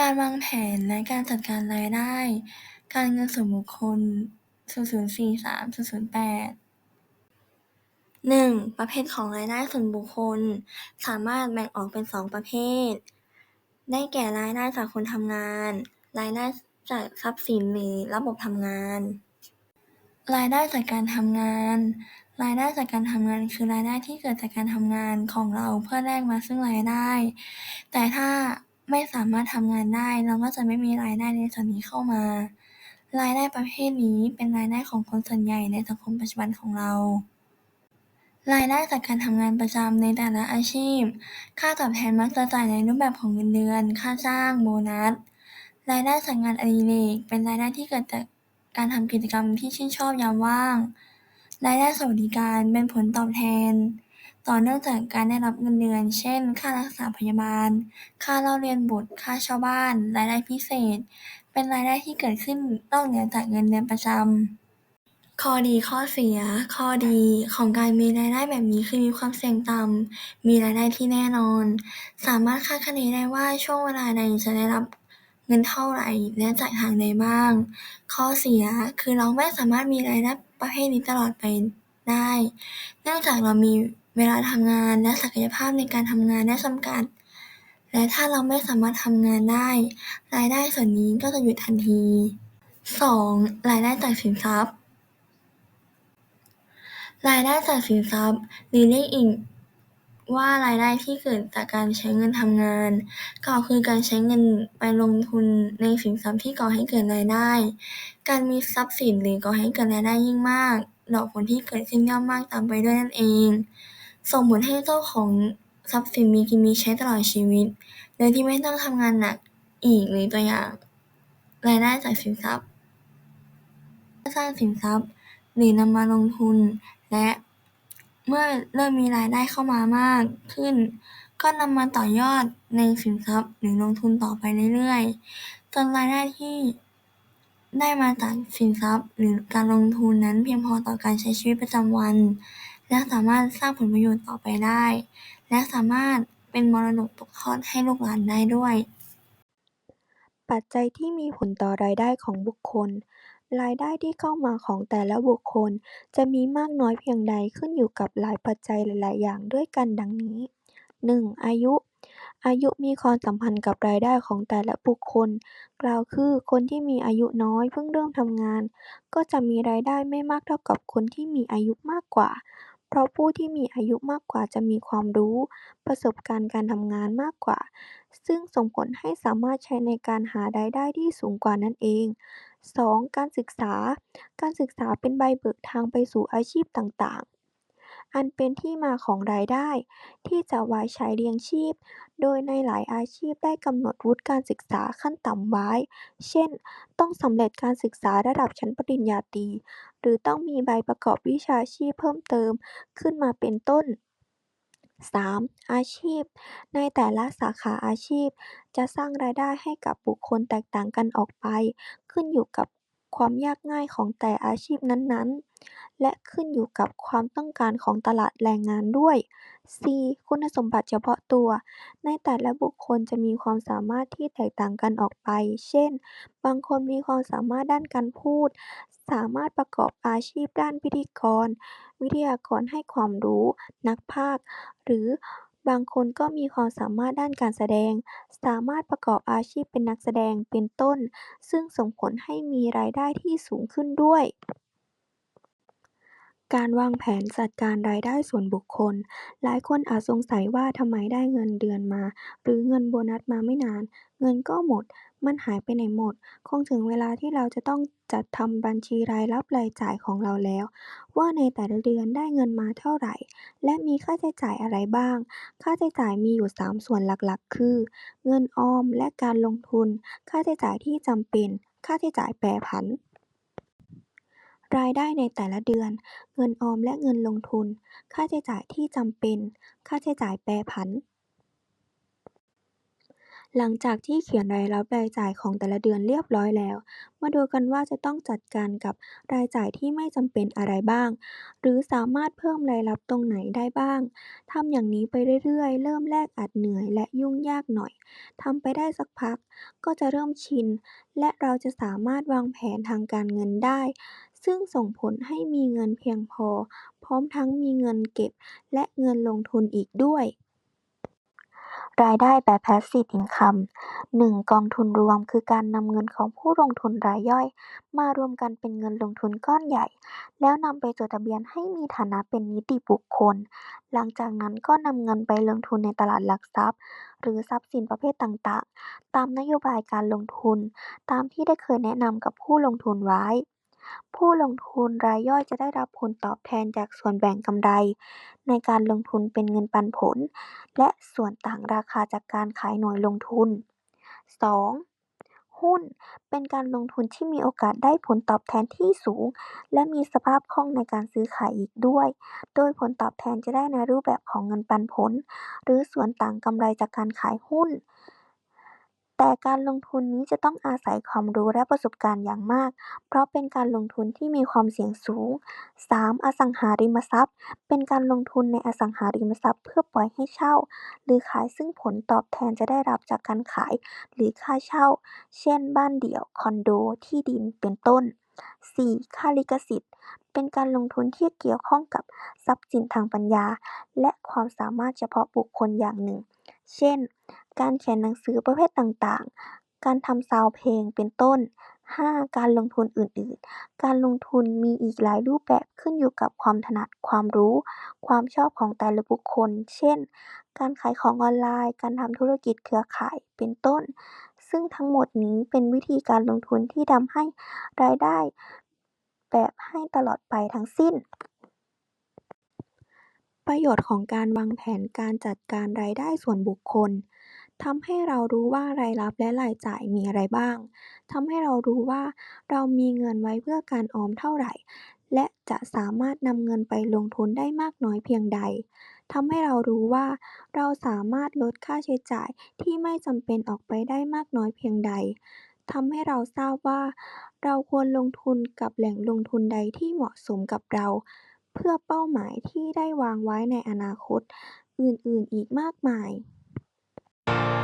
การวางแผนและการจัดการรายได้ การเงินส่วนบุคคล 0043-008 1. ประเภทของรายได้ส่วนบุคคล สามารถแบ่งออกเป็น 2 ประเภท ได้แก่รายได้จากคนทำงาน รายได้จากทรัพย์สินหรือระบบทำงาน รายได้จากการทำงาน รายได้จากการทำงานคือรายได้ที่เกิดจากการทำงานของเราเพื่อแลกมาซึ่งรายได้ แต่ถ้า ไม่สามารถทำงานได้ เราก็จะไม่มีรายได้ในส่วนนี้เข้ามา รายได้ประเภทนี้เป็นรายได้ของคนส่วนใหญ่ในสังคมปัจจุบันของเรา รายได้จากการทำงานประจำในแต่ละอาชีพ ค่าตอบแทนมักจะจ่ายในรูปแบบของเงินเดือน ค่าจ้างโบนัส รายได้จากงานอดิเรกเป็นรายได้ที่เกิดจากการทำกิจกรรมที่ชื่นชอบยามว่าง รายได้สวัสดิการเป็นผลตอบแทน ต่อเนื่องจากการได้รับเงินเดือน เช่น ค่ารักษาพยาบาล ค่าเล่าเรียนบุตร ค่าเช่าบ้าน รายได้พิเศษ เป็นรายได้ที่เกิดขึ้นนอกเหนือจากเงินเดือนประจำข้อดีข้อเสีย ข้อดีของการมีรายได้แบบนี้คือมีความเสี่ยงต่ำ มีรายได้ที่แน่นอน สามารถคาดคะเนได้ว่าช่วงเวลาใดจะได้รับเงินเท่าไหร่และจากทางใดบ้าง ข้อเสียคือเราไม่สามารถมีรายได้ประเภทนี้ตลอดไปได้ เนื่องจากเรามี เวลาทำงานและศักยภาพในการทำงานได้จำกัด และถ้าเราไม่สามารถทำงานได้ รายได้ส่วนนี้ก็จะหยุดทันทีสองรายได้จากสินทรัพย์ รายได้จากสินทรัพย์หรือเรียกอีกว่ารายได้ที่เกิดจากการใช้เงินทำงานกล่าวคือการใช้เงินไปลงทุนในสินทรัพย์ที่ก่อให้เกิดรายได้ การมีทรัพย์สินหรือก่อให้เกิดรายได้ยิ่งมาก ดอกผลที่เกิดขึ้นย่อมมากตามไปด้วยนั่นเอง ส่งผลให้เจ้าของทรัพย์สินมีกินมีใช้ตลอดชีวิต โดยที่ไม่ต้องทำงานหนักอีกหรือตัวอย่าง รายได้จากสินทรัพย์สร้างสินทรัพย์หรือนำมาลงทุน และเมื่อเริ่มมีรายได้เข้ามามากขึ้น ก็นำมาต่อยอดในสินทรัพย์หรือลงทุนต่อไปเรื่อยๆ จนรายได้ที่ได้มาจากสินทรัพย์หรือการลงทุนนั้นเพียงพอต่อการใช้ชีวิตประจำวัน และสามารถสร้างผลประโยชน์ต่อไปได้ และสามารถเป็นมรดกตกทอดให้ลูกหลานได้ด้วย ปัจจัยที่มีผลต่อรายได้ของบุคคล รายได้ที่เข้ามาของแต่ละบุคคล จะมีมากน้อยเพียงใดขึ้นอยู่กับหลายปัจจัยหลาย ๆ อย่างด้วยกันดังนี้หนึ่งอายุ อายุมีความสัมพันธ์กับรายได้ของแต่ละบุคคล กล่าวคือคนที่มีอายุน้อยเพิ่งเริ่มทำงาน ก็จะมีรายได้ไม่มากเท่ากับคนที่มีอายุมากกว่า เพราะผู้ที่มีอายุมากกว่าจะมีความรู้ ประสบการณ์การทำงานมากกว่า ซึ่งส่งผลให้สามารถใช้ในการหารายได้ที่สูงกว่านั่นเองสองการศึกษา การศึกษาเป็นใบเบิกทางไปสู่อาชีพต่าง ๆ อันเป็นที่มาของรายได้ที่จะไว้ใช้เลี้ยงชีพ โดยในหลายอาชีพได้กำหนดวุฒิการศึกษาขั้นต่ำไว้ เช่น ต้องสำเร็จการศึกษาระดับชั้นปริญญาตรี หรือต้องมีใบประกอบวิชาชีพเพิ่มเติมขึ้นมาเป็นต้นสามอาชีพ ในแต่ละสาขาอาชีพ จะสร้างรายได้ให้กับบุคคลแตกต่างกันออกไป ขึ้นอยู่กับความยากง่ายของแต่อาชีพนั้นๆ และขึ้นอยู่กับความต้องการของตลาดแรงงานด้วยสี่คุณสมบัติเฉพาะตัว ในแต่ละบุคคลจะมีความสามารถที่แตกต่างกันออกไป เช่น บางคนมีความสามารถด้านการพูด สามารถประกอบอาชีพด้านพิธีกร วิทยากรให้ความรู้ นักพากย์ หรือบางคนก็มีความสามารถด้านการแสดง สามารถประกอบอาชีพเป็นนักแสดง เป็นต้น ซึ่งส่งผลให้มีรายได้ที่สูงขึ้นด้วย การวางแผนจัดการรายได้ส่วนบุคคล หลายคนอาจสงสัยว่าทำไมได้เงินเดือนมา หรือเงินโบนัสมาไม่นาน เงินก็หมด มันหายไปไหนหมด คงถึงเวลาที่เราจะต้องจัดทำบัญชีรายรับรายจ่ายของเราแล้ว ว่าในแต่ละเดือนได้เงินมาเท่าไหร่ และมีค่าใช้จ่ายอะไรบ้าง ค่าใช้จ่ายมีอยู่สามส่วนหลักๆ คือ เงินออมและการลงทุน ค่าใช้จ่ายที่จำเป็น ค่าใช้จ่ายแปรผัน รายได้ในแต่ละเดือน เงินออมและเงินลงทุน ค่าใช้จ่ายที่จำเป็น ค่าใช้จ่ายแปรผัน หลังจากที่เขียนรายรับรายจ่ายของแต่ละเดือนเรียบร้อยแล้ว มาดูกันว่าจะต้องจัดการกับรายจ่ายที่ไม่จำเป็นอะไรบ้าง หรือสามารถเพิ่มรายรับตรงไหนได้บ้างทำอย่างนี้ไปเรื่อยๆ เริ่มแรกอาจเหนื่อยและยุ่งยากหน่อยทำไปได้สักพัก ก็จะเริ่มชิน และเราจะสามารถวางแผนทางการเงินได้ ซึ่งส่งผลให้มีเงินเพียงพอ พร้อมทั้งมีเงินเก็บ และเงินลงทุนอีกด้วย รายได้แบบ Passive Income หนึ่ง กองทุนรวม คือการนำเงินของผู้ลงทุนรายย่อยมารวมกันเป็นเงินลงทุนก้อนใหญ่ แล้วนำไปจดทะเบียนให้มีฐานะเป็นนิติบุคคล หลังจากนั้นก็นำเงินไปลงทุนในตลาดหลักทรัพย์ หรือทรัพย์สินประเภทต่าง ๆ ตามนโยบายการลงทุน ตามที่ได้เคยแนะนำกับผู้ลงทุนไว้ ผู้ลงทุนรายย่อยจะได้รับผลตอบแทนจากส่วนแบ่งกำไรในการลงทุนเป็นเงินปันผล และส่วนต่างราคาจากการขายหน่วยลงทุนสองหุ้น เป็นการลงทุนที่มีโอกาสได้ผลตอบแทนที่สูง และมีสภาพคล่องในการซื้อขายอีกด้วย โดยผลตอบแทนจะได้ในรูปแบบของเงินปันผล หรือส่วนต่างกำไรจากการขายหุ้น แต่การลงทุนนี้จะต้องอาศัยความรู้และประสบการณ์อย่างมาก เพราะเป็นการลงทุนที่มีความเสี่ยงสูงสามอสังหาริมทรัพย์ เป็นการลงทุนในอสังหาริมทรัพย์ เพื่อปล่อยให้เช่า หรือขายซึ่งผลตอบแทนจะได้รับจากการขาย หรือค่าเช่า เช่น บ้านเดี่ยว คอนโด ที่ดิน เป็นต้นสี่ค่าลิขสิทธิ์ เป็นการลงทุนที่เกี่ยวข้องกับทรัพย์สินทางปัญญา และความสามารถเฉพาะบุคคลอย่างหนึ่ง เช่น การเขียนหนังสือประเภทต่างๆการทำซาวด์เพลง เป็นต้น ห้า การลงทุนอื่นๆการลงทุนมีอีกหลายรูปแบบขึ้นอยู่กับความถนัด ความรู้ ความชอบของแต่ละบุคคล เช่น การขายของออนไลน์ การทำธุรกิจเครือข่าย เป็นต้น ซึ่งทั้งหมดนี้เป็นวิธีการลงทุนที่ทำให้รายได้แบบให้ตลอดไปทั้งสิ้นประโยชน์ของการวางแผนการจัดการรายได้ส่วนบุคคล ทำให้เรารู้ว่ารายรับและรายจ่ายมีอะไรบ้าง ทำให้เรารู้ว่าเรามีเงินไว้เพื่อการออมเท่าไหร่ และจะสามารถนำเงินไปลงทุนได้มากน้อยเพียงใด ทำให้เรารู้ว่าเราสามารถลดค่าใช้จ่ายที่ไม่จำเป็นออกไปได้มากน้อยเพียงใด ทำให้เราทราบว่า เราควรลงทุนกับแหล่งลงทุนใดที่เหมาะสมกับเรา เพื่อเป้าหมายที่ได้วางไว้ในอนาคต อื่นๆ อีกมากมาย you